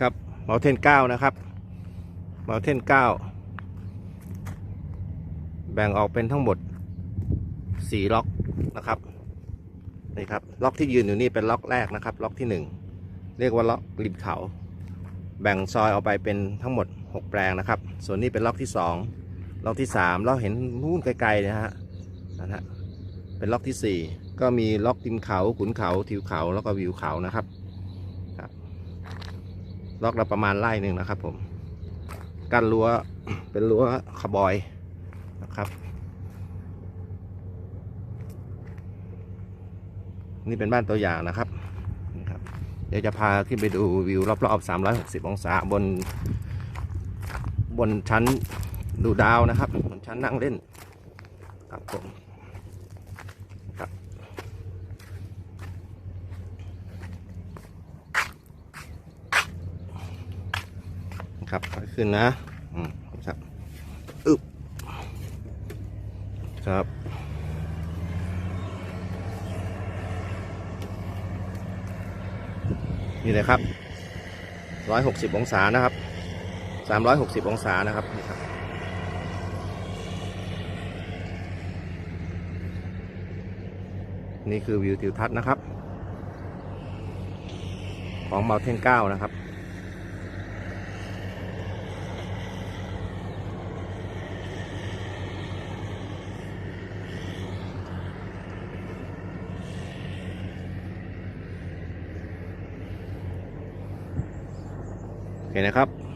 ครับเมาเทนเก้านะครับเมาเทนเก้าแบ่งออกเป็นทั้งหมดสี่ล็อกนะครับนี่ครับล็อกที่ยืนอยู่นี่เป็นล็อกแรกนะครับ ล็อกที่หนึ่งเรียกว่าล็อกริมเขาแบ่งซอยออกไปเป็นทั้งหมด 6 แปลงนะครับ ส่วนนี้เป็นล็อกที่ 2 ล็อกที่ 3 เราเห็นนู่นไกลๆนะฮะนะฮะเป็นล็อกทีสี่4 ก็มีล็อกริมเขาขุนเขาทิวเขาแล้วก็วิวเขานะครับ ล็อกเราประมาณไร่หนึ่งนะครับ ผมกั้นรั้วเป็นรั้วคาร์บอยนะครับ นี่เป็นบ้านตัวอย่างนะครับนี่ครับ เดี๋ยวจะพาขึ้นไปดูวิวรอบๆ360 องศาบน บนชั้นดูดาวนะครับบนชั้นนั่งเล่นครับผมครับ ครับขึ้นนะอืมครับอึบครับนี่เลยครับร้อยหกสิบองศานะครับสามร้อยหกสิบองศานะครับนี่ครับนี่คือวิวทิวทัศน์นะครับ ของเมาเทนเก้านะครับ เห็นนะครับ